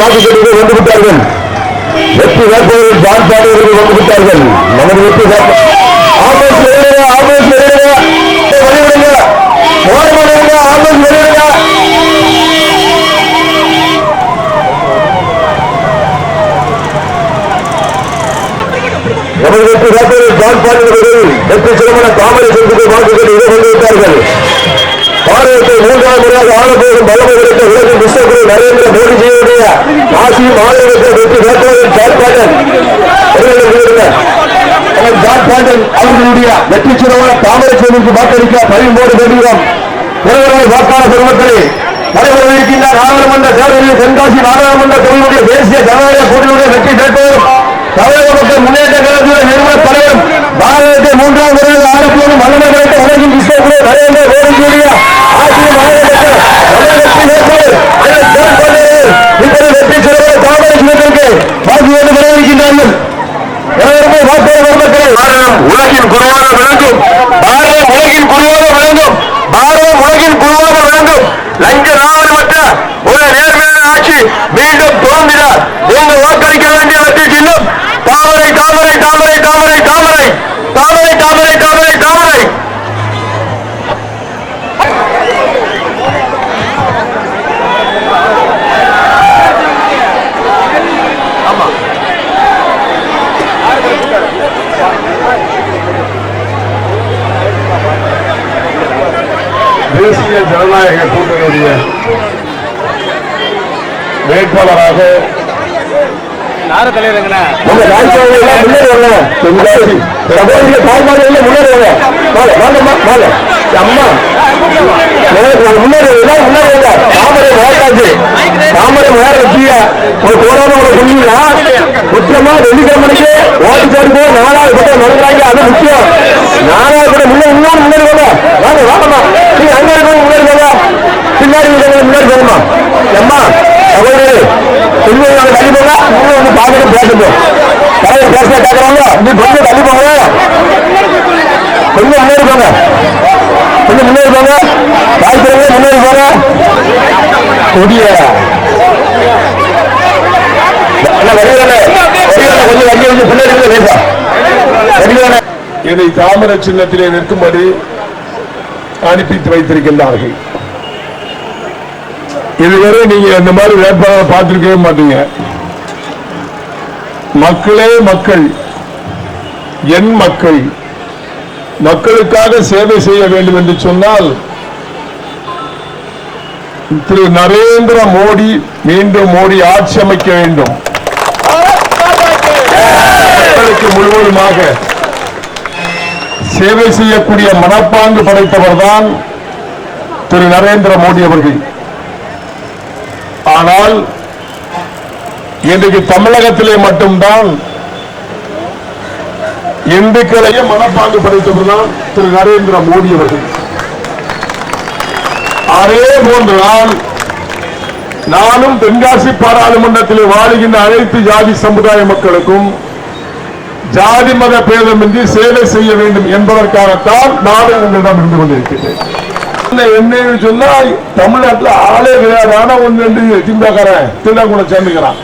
வாக்கு வந்து விட்டார்கள். வெற்றி வேட்பாளர்கள் ஜான் பாடுவர்கள் வந்து விட்டார்கள். நமது வெற்றி வேட்பாளர் ஆம்புலன்ஸ் வெளியிடுங்க ஆம்புலன்ஸ் வெளியிடுங்க. வெளியிடுங்க ஓரம் வெளியிடுங்க ஆம்புலன்ஸ் வெளியிடுங்க. நமது வெற்றி வேட்பாளர் ஜான் வெற்றி தாமரை இதை வந்து விட்டார்கள். பாரதத்தை மூன்றாம் முறையாக ஆளப்போகும் பலமை கிடைத்த உலக விஸ்வகுரு நரேந்திர மோடிஜியுடைய ஆசி மாநிலத்தை வெற்றி வேட்பாளர் ஜான் பாட்டன் ஜான் பாட்டன் அவர்களுடைய வெற்றி சிறமான தாமரை சேமிப்பு வாக்களிக்க பதிமூன்று வருகிறோம் பிறகு வாக்காளர் பெருமக்களே நடைபெற இருக்கின்ற நாடாளுமன்ற தேர்தலில் சென்ற Aurora வேட்பாளராக முக்கியமா வெள்ளிக்கிழமைக்கு ஓட்டு சேர்ந்து நாலாவது பட்டம் நடக்கிறாங்க. அது முக்கியம். நாலாவது படம் முன்னாடி இன்னொரு முன்னாடி வாங்க வாங்க வாங்கம்மா. நீங்க அங்க இருக்கவங்க முன்னாடி போங்க பின்னாடி இருக்கவங்க முன்னாடி போகணுமா சகோதரி சொல்லுவாங்க தள்ளி போங்க நீங்க வந்து பாத்துட்டு பேசட்டும் தலைவர் பேச கேட்கறாங்க நீ கொஞ்சம் தள்ளி போங்க. கொஞ்சம் முன்னேறி போங்க. கொஞ்சம் முன்னேறி போங்க. வாழ்க்கையில முன்னேறி போங்க. கொடிய. என்னை தாமர சின்னத்திலே நிற்கும்படி அனுப்பி வைத்திருக்கின்றார்கள். இதுவரை நீங்க இந்த மாதிரி வேட்பாளர் பார்த்திருக்கவே மாட்டீங்க. மக்களே மக்கள் என் மக்கள் மக்களுக்காக சேவை செய்ய வேண்டும் என்று சொன்னால் திரு நரேந்திர மோடி மீண்டும் மோடி ஆட்சி அமைக்க வேண்டும். மக்களுக்கு முழுவதுமாக சேவை செய்யக்கூடிய மனப்பாங்கு படைத்தவர் தான் திரு நரேந்திர மோடி அவர்கள். ஆனால் இன்றைக்கு தமிழகத்திலே மட்டும்தான் இந்துக்களையும் மனப்பாங்கு படைத்தவர்தான் திரு நரேந்திர மோடி அவர்கள். அதே போன்றுதான் நானும் தென்காசி பாராளுமன்றத்தில் வாழுகின்ற அனைத்து ஜாதி சமுதாய மக்களுக்கும் ஜாதி மத பேதமின்றி சேவை செய்ய வேண்டும் என்பதற்காகத்தான் நானும் உங்களிடம் இருந்து கொண்டிருக்கிறேன் என்னன்னு சொன்னா தமிழ்நாட்டுல ஆளே கிடையாது ஆனா ஒன்று ரெண்டு திமுகக்காரன் திருடாக்குள்ள சேர்ந்துக்கிறான்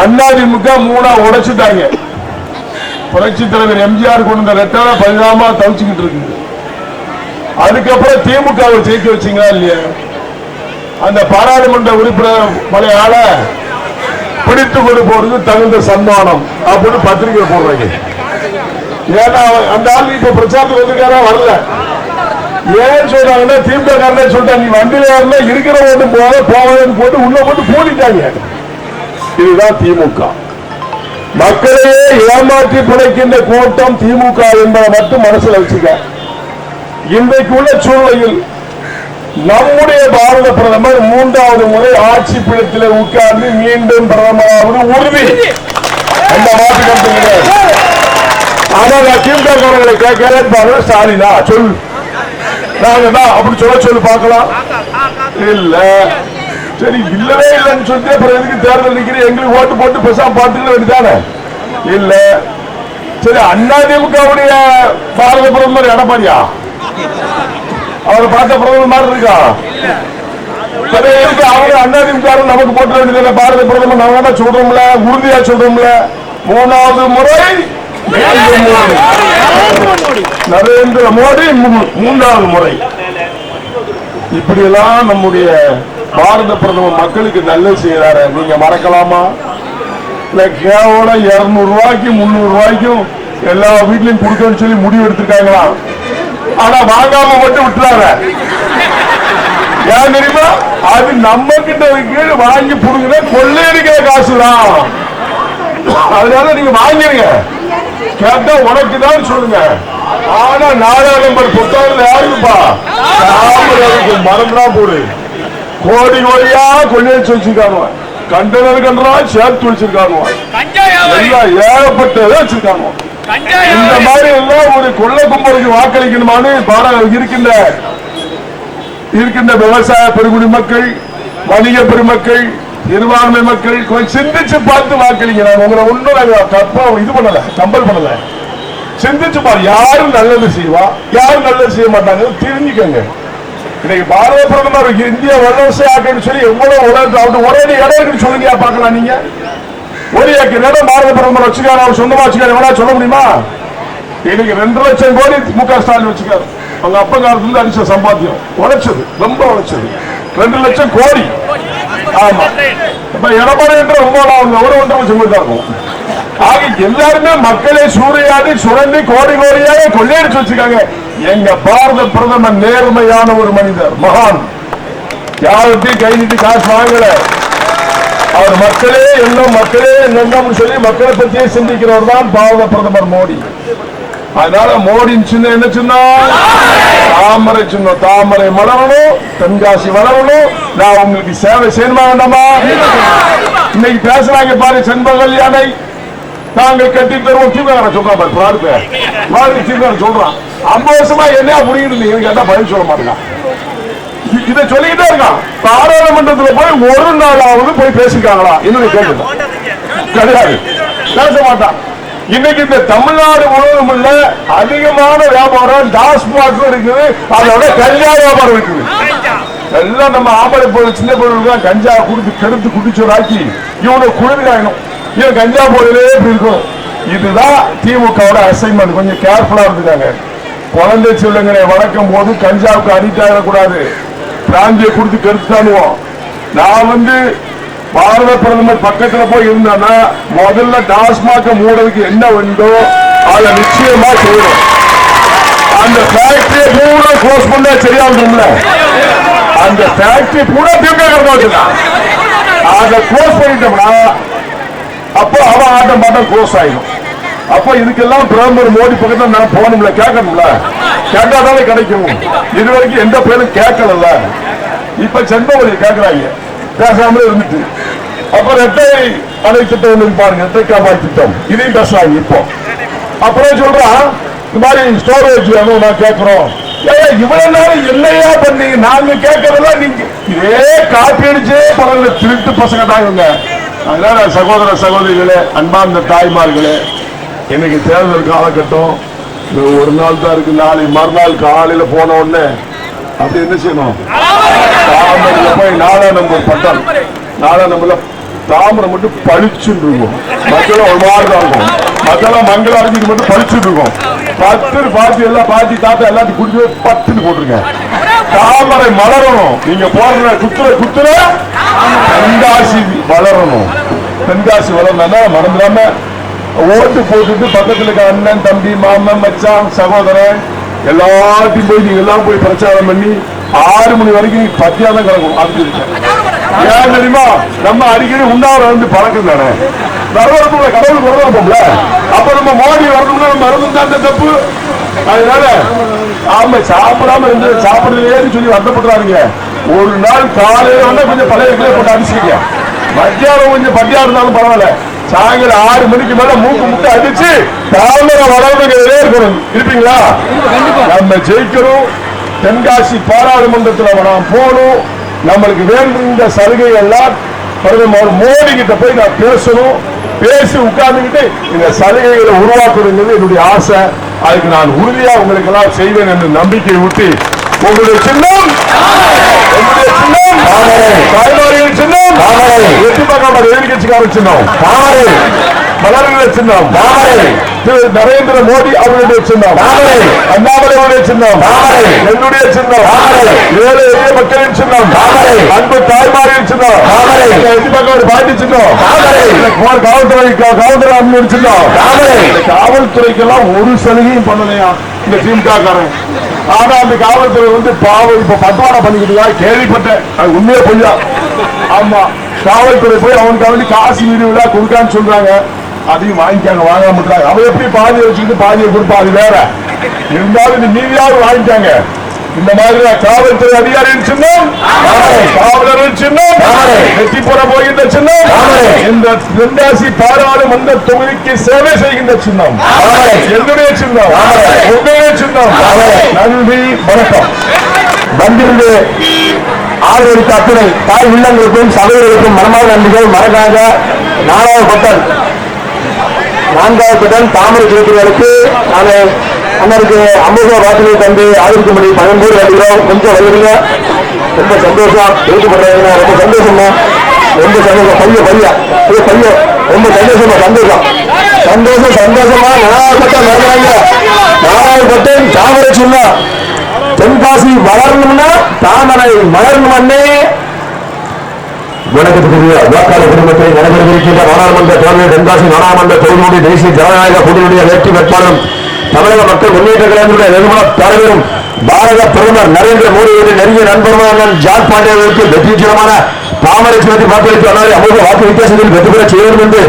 அதிமுக மூணா உடைச்சிட்டாங்க. புரட்சி தலைவர் எம்ஜிஆர் கொண்டு வந்த ரெட்டால பரிதாபமா தவிச்சுக்கிட்டு இருக்கு. அதுக்கப்புறம் திமுகவை ஜெயிக்க வச்சீங்களா இல்லையா? அந்த பாராளுமன்ற உறுப்பினர் மலையாள பிடித்து கொண்டு போறது தகுந்த சன்மானம் அப்படின்னு பத்திரிகை போடுறாங்க. ஏன்னா அந்த ஆள் இப்ப பிரச்சாரத்துக்கு வந்திருக்காரா? வரல. ஏன்னு சொல்றாங்கன்னா திமுக காரனே சொல்லிட்டாங்க நீ வண்டியில வரல இருக்கிற ஓட்டு போக போவதுன்னு போட்டு உள்ள போட்டு பூட்டிட்டாங்க. இதுதான் திமுக. மக்களையே ஏமாற்றி பிழைக்கின்ற கூட்டம் திமுக என்பதை மட்டும் மனசுல வச்சுக்க. இன்றைக்கு உள்ள சூழ்நிலையில் நம்முடைய பாரத பிரதமர் மூன்றாவது முறை ஆட்சி பீடத்தில் உட்கார்ந்து மீண்டும் பிரதமராவது உறுதி. அந்த மாற்று கருத்து ஆனா நான் திமுக காரங்களை கேட்கிறேன் பாருங்க ஸ்டாலினா சொல். நாங்க அப்படி சொல்ல சொல்லி பார்க்கலாம். இல்ல. சரி இல்லவே இல்லைன்னு சொல்லிட்டு அப்புறம் எதுக்கு தேர்தல் நிக்கிறேன் எங்களுக்கு ஓட்டு போட்டு பேசாம பார்த்துக்க வேண்டியதானே? இல்ல. சரி அண்ணா திமுகவுடைய பாரத பிரதமர் எடப்பாடியா? அவரை பார்த்த பிரதமர் மாதிரி இருக்கா? சரி, இருக்கு, அவங்க அதிமுக நமக்கு போட்டு வேண்டியதில்லை பாரத பிரதமர் நாங்க தான் சொல்றோம்ல உறுதியா சொல்றோம்ல. மூணாவது முறை நரேந்திர மோடி. மூன்றாவது முறை. இப்படியெல்லாம் நம்முடைய பாரத பிரதமர் மக்களுக்கு நல்லது செய்யறாரு நீங்க மறக்கலாமா? இல்ல கேவலம் இருநூறு ரூபாய்க்கும் முந்நூறு ரூபாய்க்கும் எல்லா வீட்லயும் கொடுக்கணும்னு சொல்லி முடிவு எடுத்திருக்காங்களா? ஆனா வாங்காம மட்டும் விட்டுறாரு ஏன் தெரியுமா? அது நம்ம கிட்ட இருக்கு வாங்கி புடுங்கின கொள்ளையடிக்கிற காசுதான். அதனால நீங்க வாங்கிருங்க. கேட்டா உனக்கு தான் சொல்லுங்க. ஆனா நம்பர் புத்தகத்துல யாருக்குப்பா? ராமருக்கு மறந்துடா போடு. கோடி கோடியா கொள்ளையடிச்சு வச்சிருக்காங்க கண்டனர் கண்டனா சேர்த்து வச்சிருக்காங்க எல்லாம் ஏகப்பட்டதை வச்சிருக்காங்க இந்த மாதிரி எல்லாம் ஒரு கொள்ளை கும்பலுக்கு வாக்களிக்கணுமான்னு இருக்கின்ற இருக்கின்ற விவசாய பெருங்குடி மக்கள் வணிக பெருமக்கள் நிர்வாகமை மக்கள் கொஞ்சம் சிந்திச்சு பார்த்து வாக்களிங்க. உங்களை ஒண்ணும் நாங்க தப்பா இது பண்ணல கம்பல் பண்ணல. சிந்திச்சு பாரு யாரும் நல்லது செய்வா யாரும் நல்லது செய்ய மாட்டாங்க தெரிஞ்சுக்கோங்க. இன்னைக்கு பாரத பிரதமர் இந்தியா வல்லரசு ஆக்கன்னு சொல்லி எவ்வளவு உலகத்தில் அவரு ஒரே இடம் இருக்குன்னு சொல்லுங்க பார்க்கலாம் நீங்க. ஒரு ஏக்கர் இடம் பாரத பிரதமர் வச்சுக்காரு அவர் சொந்தமா வச்சுக்காரு எவனா சொல்ல முடியுமா? இன்னைக்கு ரெண்டு லட்சம் கோடி மு க ஸ்டாலின் வச்சுக்காரு. அவங்க அப்பா காலத்துல இருந்து அடிச்ச சம்பாத்தியம் உழைச்சது ரொம்ப உழைச்சது. ரெண்டு லட்சம் கோடி. ஆமா. இப்ப எடப்பாடி என்ற உங்களோட அவங்க ஒரு ஒன்றரை லட்சம் கோடி இருக்கும் ஆக எல்லாருமே மக்களை சூறையாடி சுரண்டி கோடி கோடியாக கொள்ளையடிச்சு வச்சுக்காங்க எங்க பாரத பிரதமர் நேர்மையான ஒரு மனிதர் மகான். யாருக்கும் கை நீட்டி காசு வாங்கல? அவர் மக்களே எண்ணம் மக்களே என்னன்னு சொல்லி மக்களை பத்தியே சிந்திக்கிறவர் தான் பாரத பிரதமர் மோடி. அதனால மோடியின் சின்ன என்ன சின்ன தாமரை சின்னம். தாமரை மலரணும் தென்காசி வளரணும் நான் உங்களுக்கு சேவை செய்யணுமா வேண்டாமா? இன்னைக்கு பேசுறாங்க பாரு செண்பகல் யானை. நாங்கள் கட்டி தருவோம் திமுக சொல்றான் பாரு பிரார்த்த மாதிரி திமுக சொல்றான். ஐம்பது வருஷமா என்ன புரியுது எனக்கு என்ன பதில் சொல்ல மாட்டேங்க. இதை சொல்லிக்கிட்டே இருக்கான் பாராளுமன்றத்துல போய் ஒரு நாளாவது போய் பேசிருக்காங்களா என்னுடைய கேள்வி கிடையாது. பேச மாட்டான். இன்னைக்கு இந்த தமிழ்நாடு முழுவதும் உள்ள அதிகமான வியாபாரம் டாஸ்மாக் இருக்குது. அதோட கல்யாண வியாபாரம் இருக்குது. எல்லாம் நம்ம ஆம்பளை பொருள் சின்ன பொருள் கஞ்சா கொடுத்து கெடுத்து குடிச்சோராக்கி இவனை குளிர்காயணும் இவன் கஞ்சா போதிலே இப்படி இருக்கும். இதுதான் திமுகவோட அசைன்மெண்ட் கொஞ்சம் கேர்ஃபுல்லா இருந்துக்காங்க. குழந்தை செல்லுங்களை வளர்க்கும் போது கஞ்சாவுக்கு அடிக்ட் ஆகிடக்கூடாது பிராந்தியை கொடுத்து கெடுத்துட்டானுவோம். நான் வந்து பாரத பிரதமர் பக்கத்துல போய் இருந்தானா முதல்ல டாஸ்மாக மூடுறதுக்கு என்ன வேண்டோ அதை நிச்சயமா செய்யணும். அந்த ஃபேக்டரியை மூணு க்ளோஸ் பண்ணா சரியா இருக்கும்ல? அந்த ஃபேக்டரி பூரா திமுக வச்சுதான் அதை க்ளோஸ் பண்ணிட்டோம்னா அப்போ அவன் ஆட்டம் பாட்டம் க்ளோஸ் ஆயிடும். அப்போ இதுக்கெல்லாம் பிரதமர் மோடி பக்கத்துல நான் போகணும்ல கேட்கணும்ல? கேட்டாதானே கிடைக்கும். இது வரைக்கும் எந்த பேரும் கேட்கல இப்ப செண்பவழி கேட்கறாங்க. பேசாமலே இருந்துட்டு. அப்புறம் ரெட்டை அணை திட்டம் ஒன்று பாருங்க ரெட்டை காமாய் திட்டம். இதையும் பேசுறாங்க இப்போ. அப்புறம் சொல்றான் இந்த மாதிரி ஸ்டோரேஜ் வேணும் நான் கேட்கிறோம். இவ்வளவு நேரம் என்னையா பண்ணீங்க? நாங்க கேட்கறதெல்லாம் நீங்க இதே காப்பி அடிச்சே பரவாயில்ல திருட்டு பசங்க தான் இவங்க. அதனால சகோதர சகோதரிகளே அன்பார்ந்த தாய்மார்களே. இன்னைக்கு தேர்தல் காலகட்டம். இது ஒரு நாள் தான் இருக்கு நாளை மறுநாள் காலையில போன உடனே. அப்படி என்ன செய்யணும்? தாமரையில போய் நாலாம் நம்பர் பட்டம். நாலாம் நம்பர்ல தாமரை மட்டும் பளிச்சுன்னு இருக்கும் மக்களும் ஒரு மாதிரி தான் இருக்கும். மக்களும் மங்களாரதிக்கு மட்டும் படிச்சுட்டு இருக்கோம். பத்து பாத்தி எல்லாம் பாத்தி தாத்தா எல்லாத்தையும் குடிச்சு போய் பத்துன்னு போட்டுருங்க. தாமரை மலரணும். நீங்க போடுற குத்துற குத்துற. தென்காசி வளரணும். தென்காசி வளரணும்னா மறந்துடாம ஓட்டு போட்டுட்டு பக்கத்துல இருக்க அண்ணன் தம்பி மாமன் மச்சான் சகோதரன் எல்லாத்தையும் போய் நீங்க எல்லாம் போய் பிரச்சாரம் பண்ணி ஆறு மணி வரைக்கும் நீ பத்தியா தான் கிடக்கும் அது இருக்கேன் ஏன் தெரியுமா? நம்ம அடிக்கடி உண்டாவர வந்து பழக்கம் தானே. வரவரப்புல கடவுள் வரவரப்போம்ல அப்ப நம்ம மோடி வரணும்னா நம்ம மருந்து தான் தப்பு. அதனால ஆமா சாப்பிடாம இருந்து சாப்பிடலையேன்னு சொல்லி வருத்தப்படுறாருங்க ஒரு நாள் காலையில வந்தா கொஞ்சம் பழைய கிளை போட்டு அடிச்சுக்க மத்தியானம் கொஞ்சம் பட்டியா இருந்தாலும் பரவாயில்ல. சாயங்காலம் ஆறு மணிக்கு மேல மூக்கு முட்டை அடிச்சு தாமரை வளர்ந்துங்கிறதே இருக்கணும். இருப்பீங்களா? நம்ம ஜெயிக்கணும் தென்காசி பாராளுமன்றத்துல நாம் போகணும். நம்மளுக்கு வேண்டிய சலுகைகள்லாம் பிரதமர் மோடி கிட்ட போய் நான் பேசணும். பேசி உட்கார்ந்துக்கிட்டு இந்த சலுகைகளை உருவாக்கணுங்கிறது என்னுடைய ஆசை. அதுக்கு நான் உறுதியா உங்களுக்கு எல்லாம் செய்வேன் என்று நம்பிக்கை ஊட்டி உங்களுடைய சின்னம். சின்னம். சின்னம். எட்டு பக்கம் எதிர்கட்சிக்கார சின்னம். தாமரை மலர்கள் சின்னம். திரு நரேந்திர மோடி அவருடைய சின்னம். தாமரை அண்ணாமலையுடைய சின்னம். என்னுடைய சின்னம். ஏழை எளிய மக்களின் சின்னம். அன்பு தாய்மாரின் சின்னம். பாட்டி சின்னம். காவல்துறை காவல்துறை சின்னம். காவல்துறைக்கெல்லாம் ஒரு சலுகையும் பண்ணலையா? இந்த திமுக காரன் ஆனா அந்த காவல்துறை வந்து பாவம் இப்ப பட்டுவாடா பண்ணிக்கிட்டு கேள்விப்பட்டேன். அது உண்மையே பொய்யா? ஆமா. காவல்துறை போய் அவனுக்கு அவனுக்கு காசு வீடு விழா கொடுக்கான்னு சொல்றாங்க. அதையும் வாங்கிக்காங்க வாங்க மாட்டாங்க அவன் எப்படி பாதியை வச்சுக்கிட்டு பாதியை கொடுப்பா? அது வேற. இருந்தாலும் இந்த மீதியாவது வாங்கிக்காங்க இந்த மாதிரி காவல்துறை அதிகாரியின் சின்னம்? காவலரின் சின்னம்? தாமரை. வெற்றி பெற போகின்ற சின்னம். இந்த தென்காசி பாராளுமன்ற தொகுதிக்கு சேவை செய்கின்ற சின்னம். என்னுடைய சின்னம். உங்களுடைய சின்னம். நன்றி வணக்கம். வந்திருந்து ஆதரவித்த அத்துணை தாய் உள்ளங்களுக்கும் சகோதரர்களுக்கும் மனமார்ந்த நன்றிகள். மறக்காக நாலாவது பட்டன். நான்காவது பட்டன் தாமரை கிடைக்கிறவர்களுக்கு நாங்கள் அண்ணருக்கு அமுக வாக்குகளை தந்து ஆதரிக்கும்படி பேர் வருகிறோம் கொஞ்சம் வருவீங்க ரொம்ப சந்தோஷம். ஏற்றுப்படுறாங்க ரொம்ப சந்தோஷமா ரொம்ப சந்தோஷம். பையன் பையன். இது பையன். ரொம்ப சந்தோஷமா சந்தோஷம். சந்தோஷம் சந்தோஷமா நாலாவது பட்டம் வருகிறாங்க நாலாவது தாமரை சொன்னா. தென்காசி வளரணும்னா தாமரை மலரணும்னே வணக்கத்துக்குரிய வாக்காளர் குடும்பத்தை நடைபெறவிருக்கின்ற நாடாளுமன்ற தேர்தல் தென்காசி நாடாளுமன்ற தொகுதியுடைய தேசிய ஜனநாயக கூட்டணியுடைய வெற்றி வேட்பாளரும் தமிழக மக்கள் முன்னேற்ற கழகத்தினுடைய நிறுவன தலைவரும் பாரத பிரதமர் நரேந்திர மோடியுடைய நெருங்கிய நண்பருமான ஜான் பாண்டியர்களுக்கு வெற்றிகரமான தாமரை சின்னத்தை வாக்களித்து அமோக வாக்கு வித்தியாசத்தில் வெற்றி பெற செய்ய வேண்டும் என்று